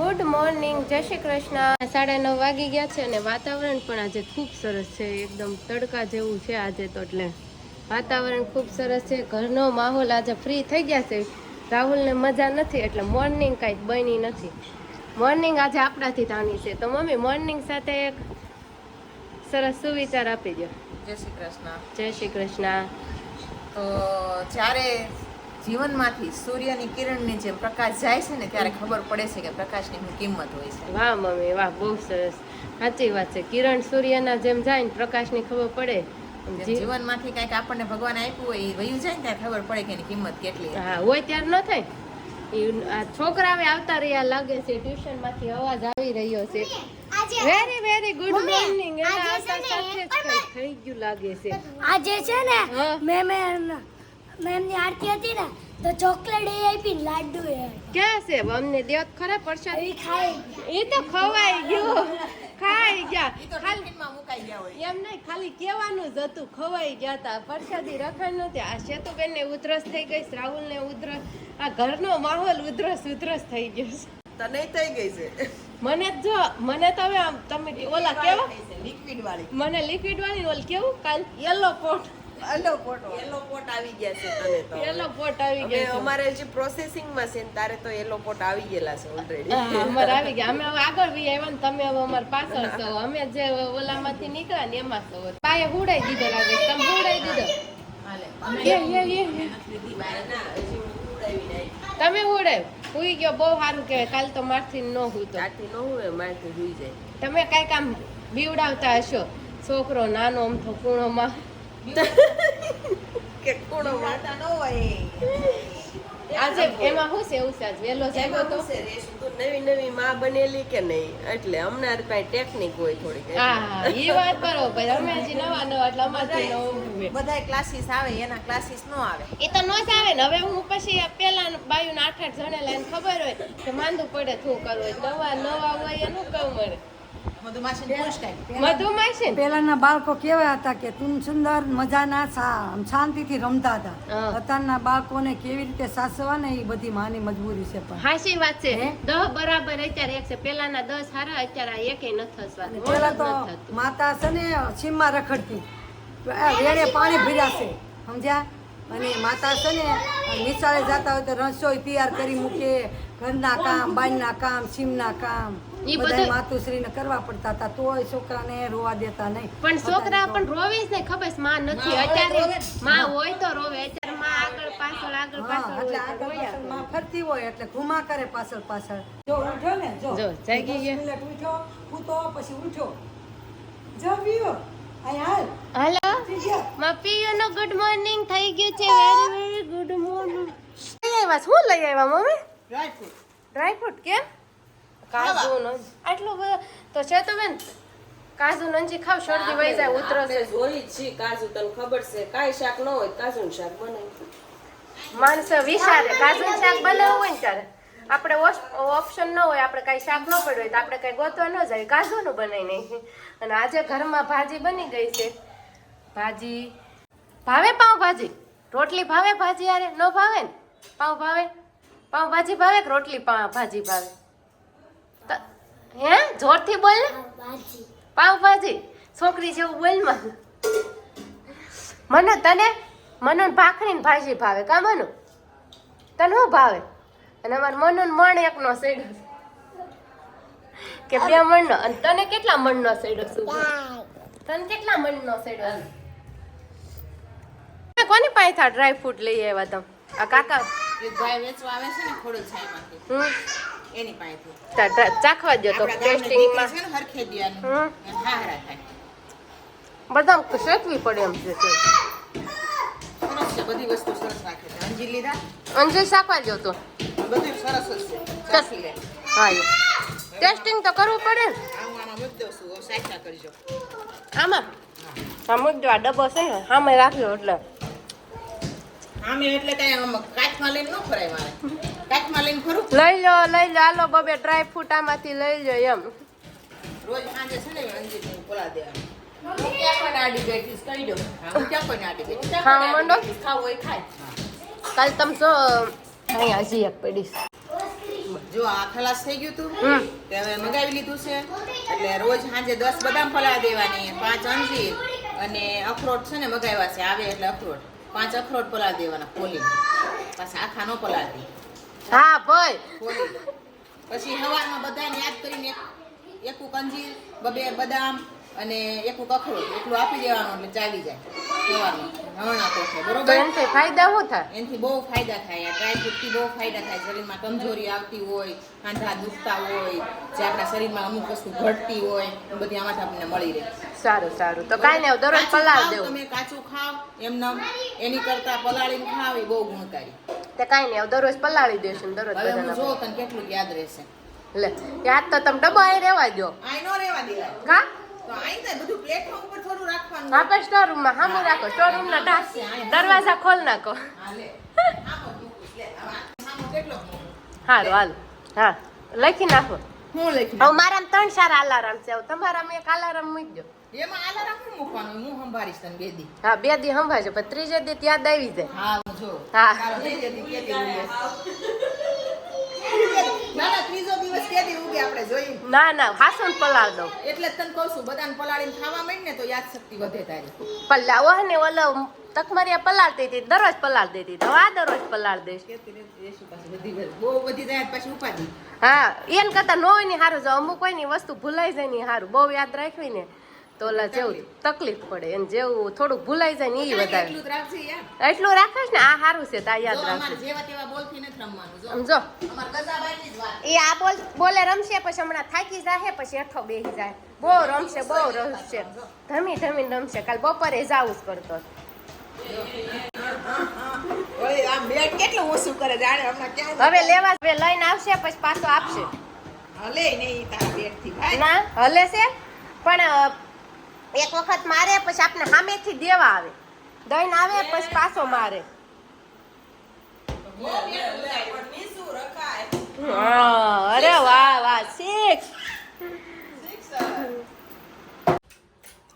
Good morning જય શ્રી કૃષ્ણ. સાડા નવ વાગી ગયા છે અને વાતાવરણ પણ આજે ખૂબ સરસ છે. એકદમ તડકા જેવું છે આજે તો એટલે. વાતાવરણ ખૂબ સરસ છે. ઘરનો માહોલ આજે ફ્રી થઈ ગયા છે. રાહુલને મજા નથી એટલે મોર્નિંગ કાંઈ બની નથી. મોર્નિંગ આજે આપણાથી તાની છે. તો મમ્મી મોર્નિંગ સાથે એક સરસ સુવિચાર આપી દો જય શ્રી કૃષ્ણ. જય શ્રી કૃષ્ણ. તો જ્યારે જીવનમાંથી સૂર્યની કિરણની જેમ પ્રકાશ જાય છે ને ત્યારે ખબર પડે છે કે પ્રકાશની શું કિંમત હોય છે. વાહ મમ્મી વાહ બહુ સરસ. સાચી વાત છે. કિરણ સૂર્યના જેમ જાય ને પ્રકાશની ખબર પડે. જીવનમાંથી કંઈક આપણને ભગવાન આપ્યું હોય એ વયું જાય ને ત્યારે ખબર પડે કે એની કિંમત કેટલી હા હોય ત્યારે ન થાય. છોકરાવે આવતા રહ્યા લાગે છે ટ્યુશનમાંથી અવાજ આવી રહ્યો છે. વેરી વેરી ગુડ મોર્નિંગ એના આવતા સાથે જ થઈ ગયું લાગે છે. આજે છે ને. મેં મેં મેમની આરતી હતી ને તો ચોકલેટ એ આપી ને લાડુ એ ક્યાં છે? અમને દેવ ખરા પ્રસાદ? એ ખાઈ એ તો ખવાઈ ગયો. ખાઈ ગયા. ખાલી ટિફિનમાં મુકાઈ ગયા હોય. એમ નહીં ખાલી કહેવાનું જ હતું. ખવાઈ ગયા હતા પ્રસાદી રખાય નહોતી આ સેતુબેન ને ઉધરસ થઈ ગઈ રાહુલ ને ઉધરસ. આ ઘરનો માહોલ ઉધરસ ઉધરસ થઈ ગયો છે. તને થઈ ગઈ છે? મને જો મને તો હવે આમ તમે ઓલા કેવા? લિક્વિડ વાળી મને લિક્વિડ વાળી ઓલ કેવું? કાલ yellow pot yellow pot yellow pot આવી ગયા છે તને તો યલો પોટ આવી ગયા છે. અમારે જે પ્રોસેસિંગમાં છે ને તારે તો યલો પોટ આવી ગયેલા છે ઓલરેડી અમારે આવી ગયા. અમે હવે આગળ વી આવ્યા ને તમે હવે અમાર પાછળ છો. અમે જે ઓલામાંથી નીકળ્યા ને એમાં છો. પાયે હુડાઈ દીધો લાગે તમે હુડાઈ દીધો? હાલે. એ, એ, એ, એ. તમે હુડાય હુઈ ગયો. બહુ સારું કહેવાય. કાલ તો મારથી ન હુતો. આથી ન હોય મારથી હુઈ જાય. તમે કઈ આમ બીવડાવતા હશો? છોકરો નાનો અમથો કૂણોમાં. કે કોણો વાતા ન હોય. આજે એમાં શું છે એવું છે આજ જાગ્યો તો. નવી નવી માં બનેલી કે નહીં? એટલે હમણાં કઈ ટેકનિક હોય થોડીક હા એ વાત બરોબર. અમે હજી નવા નવા એટલે અમારે નવું ક્લાસીસ આવે એના ક્લાસીસ નો આવે. એ તો ન જ આવે ને. હવે હું પછી પેલા બાયું આઠ આઠ જણેલા ખબર હોય કે માંદું પડે શું કરવું નવા નવા હોય એનું કહું મળે મધુમાસી પૂછ કાંઈક. મધુમાં છે ને પહેલાના બાળકો કેવા હતા કે તું સુંદર મજાના સા- શાંતિથી રમતા હતા. અત્યારના બાળકોને કેવી રીતે સાસવા ને એ બધી માની મજબૂરી છે પણ. હાચી વાત છે? દહ બરાબર અત્યારે એક છે. પેલાના દસ હારા અત્યારે એક નથી થસવાતું. પેલા તો માતા છે ને સીમમાં રખડતી. આ વેણે પાણી ભર્યાશે સમજ્યા? અને માતા છે ને નિશાળે જતા હોય તો રસોઈ તૈયાર કરી મૂકે ઘરના કામ બાજના કામ સીમના કામ ઈ બધા માતુશ્રીને કરવા પડતા હતા. તોય છોકરાને રોવા દેતા નહીં. પણ છોકરા પણ રોવે જ ને ખબર છે? માં નથી અત્યારે માં હોય તો રોવે અત્યારે માં આગળ પાછળ આગળ પાછળ એટલે આગળ પાછળમાં ફરતી હોય એટલે ઘુમા કરે પાછળ પાછળ. જો ઉઠ્યો ને જો. જો, જાગી ગયા. મિનિટ ઉઠ્યો પછી ઉઠ્યો. જો પીયો હાલ. હાલો? પી ગયો. નો ગુડ મોર્નિંગ થઈ ગયું છે. વેરી વેરી ગુડ મોર્નિંગ લઈ આવ્યા? શું લઈ આવ્યા મમ્મી? ડ્રાય ફ્રૂટ કેમ? કાજુ નો આટલું બધું તો છે તો બેન કાજુ નંજી ખાવ શરદી વહી જાય ઉતરસે જોઈ જ કાજુ તને ખબર છે? કાંઈ શાક ન હોય કાજુ નું શાક બનાવી માણસો વિચારે કાજુ શાક બનાવવું હોય ને ત્યારે. આપણે ઓપ્શન ન હોય આપણે કાંઈ શાક ન પડ્યું હોય તો આપણે કાંઈ ગોતવા ન જાય. કાજુનું બનાવી નહીં. અને આજે ઘરમાં ભાજી બની ગઈ છે. ભાજી. ભાવે પાઉં ભાજી રોટલી ભાવે ભાજી યારે? ન ભાવે ને? પાઉં ભાવે પાવ ભાજી ભાવે કે રોટલી ભાજી ભાવે? હે? જોરથી બોલ ને. પાવભાજી છોકરી જેવું બોલમાં મને તને મને ભાખરી ને ભાજી ભાવે. કા મનુ? તને શું ભાવે? અને અમારે મનુ મણ એકનો સૈડો. કે બે મણનો. અને તને કેટલા મણનો સૈડો શું તને કેટલા મણનો સૈડો કોની પાસે ડ્રાય ફ્રૂટ લઈ આવ્યા તમ? આ કાકા એક ભાઈ વેચવા આવે છે ને ખોડલ છાયમાંથી એની પાસેથી. તા- તા- ચાખવા દો તો ટેસ્ટિંગમાં છે ને. હાહરા થાય. શેકવી પડે એમ છે સરસ છે બધી વસ્તુ સરસ રાખે છે. અંજી લીધા? અંજય શાકવા દો તો. બધું સરસ જ છે. ચાખી લે. હા ટેસ્ટિંગ તો કરવું પડે આમાં મૂકી દઉં છું સાચા કરજો. આમાં? આ ડબ્બો છે ને મેં રાખ્યો એટલે. આમે એટલે કાંઈ કાચમાં લઈને ન ફરાય મારે. કાચમાં લઈને ફરું? લઈ લો લઈ લો. આલો બબે ડ્રાય ફ્રૂટ આમાંથી લઈ લો એમ. રોજ સાંજે છે ને અંજીને બોલા દે હું ક્યાં કોઈને આડી બેઠીશ કહી દઉં. હા, હું ક્યાં કોઈને આડી બેઠીશ. ક્યાં ખાવા કોઈને માંડો? આડી બેઠીશ? ખાવું હોય ખાય. કાલ તમ શું અહીંયા હજી એક પડીશ. જો આ ખલાસ થઈ ગયું તું તે હવે મગાવી લીધું છે. એટલે રોજ સાંજે દસ બદામ ફલા દેવાની પાંચ અંજીર અને અખરોટ છે ને મગાવ્યા છે આવે એટલે અખરોટ. પાંચ અખરોટ પલાળ દેવાના ફોલી પાછા આખા નો પલાળતી હા ભાઈ ફોલી પછી સવારમાં બધાને યાદ કરીને એક કંજીર બબે બદામ અને એકું અખરોટ એટલું આપી દેવાનું એટલે ચાલી જાય. હવણા કોઠે તો બરોબર એનાથી ફાયદા શું થાય? એનાથી બહુ ફાયદા થાય. આ ડ્રાયફ્રૂટથી બહુ ફાયદા થાય. શરીરમાં કમજોરી આવતી હોય આંધા દુખતા હોય જે આપણા શરીરમાં અમુક વસ્તુ ઘટતી હોય બધી આમાંથી આપણને મળી રહે. સારું સારું. તો કાંઈ નહીં દરરોજ પલાળ દેવું. તમે કાચું ખાવ એમને એની કરતા પલાળીને ખાવ એ બહુ ગુણકારી. તે કાંઈ નહીં દરરોજ પલાળી દેશું ને દરરોજ હવે જો તને કેટલું યાદ રહેશે. લે યાદ તો તમે ડબ્બો અહીં રહેવા દો અહીં નો રહેવા દેવાય. કા? તો આઈ તો બધું પ્લેટફોર્મ ઉપર થોડું રાખવાનું. આપણે સ્ટોર રૂમમાં હામું રાખો સ્ટોર રૂમના ઢાંક દરવાજા ખોલ નાખો. હારું મૂકું. મૂકું? હાલ હા લખી નાખો. હું લખી મારા ત્રણ સારા અલાર્મ છે તમારા તમારામાં એક અલાર્મ મૂકજો એમાં આલારામ હું મૂકવાનું? હું સંભાળીશ તને બે દી. હા બે દી સંભાળજો પણ ત્રીજે દી યાદ આવી જાય. હા હું જો. હા. તારો ત્રીજો દી ના ના ત્રીજો દિવસ કેદી ઉગે આપણે જોઈએ ના ના હાસુન પલાળ દઉં. એટલે જ તને કહું છું બધાને પલાળીને ખાવા માંડ ને તો યાદ શક્તિ વધે તારી. પલ્લા ને ઓલો તકમરિયા પલાળતી હતી દરરોજ પલાળતી હતી તો આ દરરોજ પલાળ દઈશ. બહુ બધી જાય પછી ઉપાધિ હા એન કરતા ન ને સારું જો અમુક કોઈ ની વસ્તુ ભૂલાઈ જાય ને સારું બહુ યાદ રાખવી ને. તો ઓલા જેવું તકલીફ પડે અને જેવું થોડુંક ભૂલાઈ જાય ને એ વધારે. એટલું જ રાખજે યાર. એટલું રાખીશ ને આ સારું છે તા યાદ જો સમજો એ આ બોલ બોલે રમશે પછી હમણાં થાકી જાય પછી અઠો બેસી જાય. બહુ રમશે બહુ રમશે ધમી ધમી રમશે કાલ બપોરે જાવું જ કરતો. ઓય આ બેટ કેટલું ઓછું કરે જાણે હમણાં હવે લેવા લઈને આવશે પછી પાછો આપશે. હલે નહીં તારા બેટથી ના હલે છે પણ એક વખત મારે પછી આપને સામેથી દેવા આવે. દઈને આવે પછી પાછો મારે. અરે વાહ વાહ શીખ.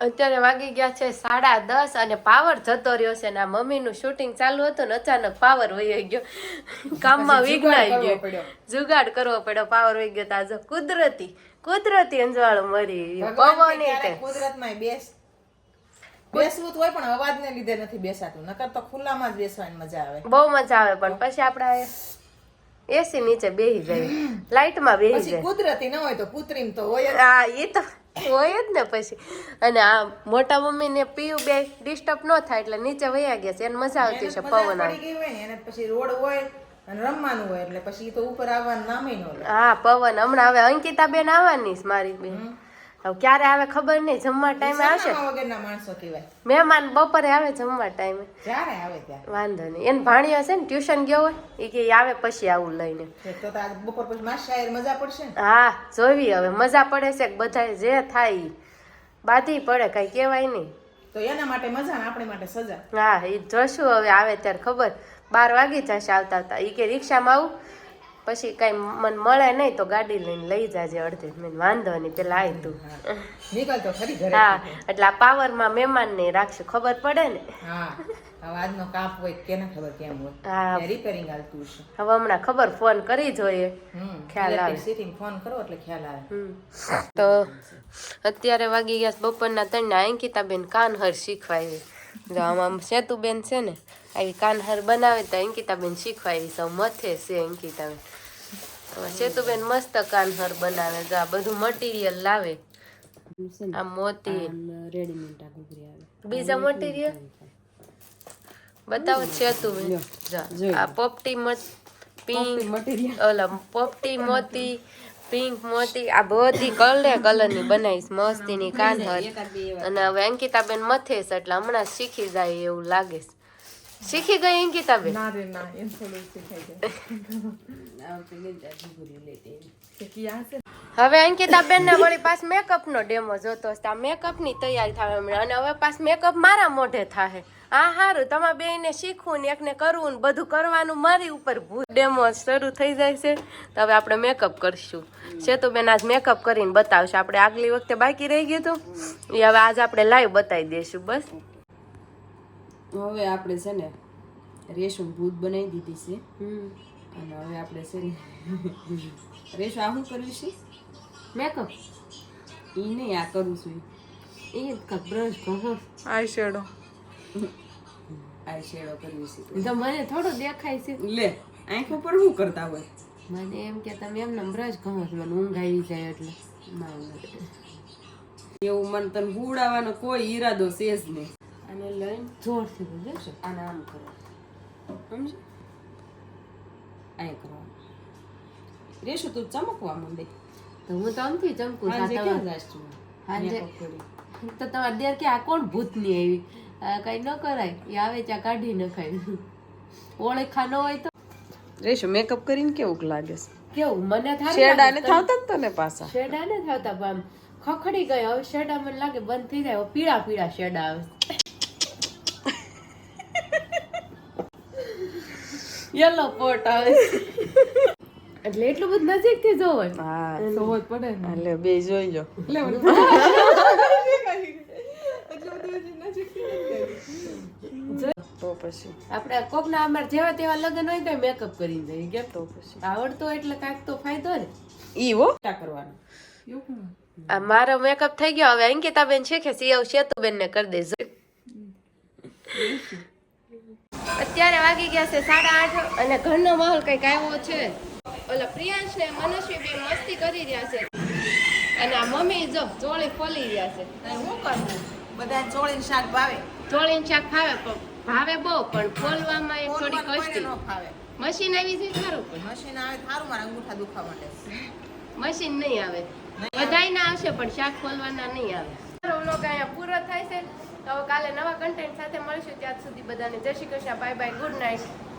અત્યારે વાગી ગયા છે સાડા દસ અને પાવર જતો રહ્યો છે ને આ મમ્મીનું શૂટિંગ ચાલુ હતું ને અચાનક પાવર વહી ગયો. કામમાં વિઘ્નાઈ ગયો. જુગાડ કરવો પડ્યો પાવર વહી ગયો તાજો કુદરતી કુદરતી અંજવાળ મરી પવન કુદરતમાં બેસ બેસવું તો હોય પણ અવાજને લીધે નથી બેસાતું. નકર તો ખુલ્લામાં જ બેસવાની મજા આવે. બહુ મજા આવે પણ પછી આપણે એસી નીચે બેહી જાય. લાઈટમાં બેહી જાય. કુદરતી ન હોય તો કૃત્રિમ તો હોય હા એ તો હોય જ ને પછી. અને આ મોટા મમ્મી ને પીયું બે ડિસ્ટર્બ ન થાય એટલે નીચે વયા ગયા છે. એને મજા આવતી છે પવન આવે ગઈ હોય એને પછી રોડ હોય રમવાનું હોય એટલે પછી તો ઉપર આવવાનું નામે ન હા પવન. હમણાં હવે અંકિતા બેન આવવાની મારી બેન. હવે ક્યારે આવે ખબર નહીં જમવા ટાઈમે આવશે. વગરના માણસો કહેવાય. મહેમાન બપોરે આવે જમવા ટાઈમે જ્યારે આવે ત્યારે. વાંધો નહીં. એને ભાણિયો છે ને ટ્યુશન ગયો હોય એ કે આવે પછી આવું લઈને. તો આજ બપોર પછી માસ મજા પડશે ને? હા જોવી હવે. મજા પડે છે કે બધા જે થાય. બાધી પડે કઈ કહેવાય નહીં. તો એના માટે મજા ને આપણી માટે સજા. હા એ જોશું હવે આવે ત્યારે ખબર. બાર વાગી જશે આવતા આવતા. એ કે રિક્ષામાં આવું. પછી કઈ મને મળે નહીં તો ગાડી લઈને લઈ જાજે અડધે. મેં વાંધો નહીં પેલા આવી તું. નીકળ તો ખરી ઘરે. હા એટલે આ પાવરમાં મહેમાન ને રાખશું ખબર પડે ને? હા આજનો કાપ હોય કેને ખબર કેમ હોય. રિપેરિંગ આવતું છે હવે હમણાં ખબર ફોન કરી જોઈએ. ખ્યાલ આવે. સીટિંગ ફોન કરો એટલે ખ્યાલ આવે. તો અત્યારે વાગી ગયા બપોરના ત્રણ ને અંકિતાબેન કાનહર શીખવાય જો આમાં સેતુબેન છે ને આવી કાનહાર બનાવે તો અંકિતાબેન શીખવાય સૌ મથે છે અંકિતાબેન. સેતુબેન મસ્ત કાનહાર બનાવે જો આ બધું મટીરિયલ લાવે. આ મોતી. બીજા મટીરિયલ બતાવો સેતુબેન. જો આ પોપટી મત પિંક ઓલા પોપટી મોતી પિંક મોતી આ બધી કલર કલરની બનાવીશ મસ્તીની કાનહર. અને હવે અંકિતાબેન મથે છે એટલે હમણાં શીખી જાય એવું લાગે છે. શીખી ગઈ અંકિતાબેન ના રે ના એમ થોડું શીખાઈ જાય હવે અંકિતાબેન ને વળી પાસ મેકઅપ નો ડેમો જોતો હશે. આ મેકઅપની તૈયારી થાય હમણાં. અને હવે પાસ મેકઅપ મારા મોઢે થાય હા સારું તમારે ને શીખવું ને એકને કરવું ને બધું કરવાનું મારી ઉપર ભૂત. ડેમો શરૂ થઈ જાય છે. તો હવે આપણે મેકઅપ કરશું. સેતુબેન આજ મેકઅપ કરીને બતાવશું. આપણે આગલી વખતે બાકી રહી ગયું હતું. એ હવે આજ આપણે લાઈવ બતાવી દઈશું બસ. હવે આપણે છે ને રેશમ ભૂત બનાવી દીધી છે. અને હવે આપણે છે ને રેશો આ શું કર્યું છે? મેકઅપ એ નહીં આ કરું છું. એ બ્રશ આઈ શેડો આ શેડો કરવી છે. તો મને થોડો દેખાય છે. લે આંખો પર શું કરતા હોય? મને એમ કે તમે એમને બ્રશ કહો છો મને ઊંઘ આવી જાય એટલે. ના ના. એવું મને તને હુડાવાનો કોઈ ઈરાદો છે જ નહીં. અને લઈને જોરથી બોલજો આને આમ કરો સમજ આય કરવાનું રેશો તું ચમકવા માંડે તો હું તો આમથી ચમકું છું. ક્યાં જાશ તું હાંજે-. તો તમારે દેર કે આ કોણ ભૂતની આવી કઈ ન કરાય એ આવે ત્યાં કાઢી નખાય ઓળખા ન હોય તો રેશો મેકઅપ કરીને કેવું લાગે છે કેવું મને થાય શેડા ને થાવતા તને પાછા શેડા ને થતા પણ આમ ખખડી ગયો હવે શેડા મને લાગે બંધ થઈ જાય પીળા પીળા શેડા આવે યલો પોટ આવે. એટલે એટલું બધું નજીકથી જોવો હા સોવો જ પડે ને. એટલે બે જોઈ લો. તો પછી. આપણે કોક ના અમારે જેવા તેવા લગ્ન હોય તો મેકઅપ કરીને જઈએ કેમ? તો પછી. આવડતો એટલે કાંઈક તો ફાયદો ને. ઈ હો. ટા કરવાનું. આ મારો મેકઅપ થઈ ગયો. હવે અંકિતા બેન છે કે સિયાવ સેતુબેન ને કરી દેજો. અત્યારે વાગી ગયા છે સાડા આઠ અને ઘરનો માહોલ કંઈક આવ્યો છે. ઓલા પ્રિયાંશ ને મનસ્વી બે મસ્તી કરી રહ્યા છે. અને આ મમ્મી જો ચોળી ફોલી રહ્યા છે. શું કરવું? બધા ચોળી શાક ભાવે. ચોળી શાક ભાવે પણ ભાવે બહુ પણ ફોલવામાં એ થોડી કષ્ટી. ફાવે મશીન આવી છે સારું પણ. મશીન આવે સારું મારા અંગૂઠા દુખવા માટે મશીન નહીં આવે. બધાય ના આવશે પણ શાક ફોલવાના નહીં આવે. મારો vlog અહીંયા પૂરો થાય છે. તો કાલે નવા કન્ટેન્ટ સાથે મળીશું, ત્યાં સુધી બધાને જય Shri Krishna bye bye good night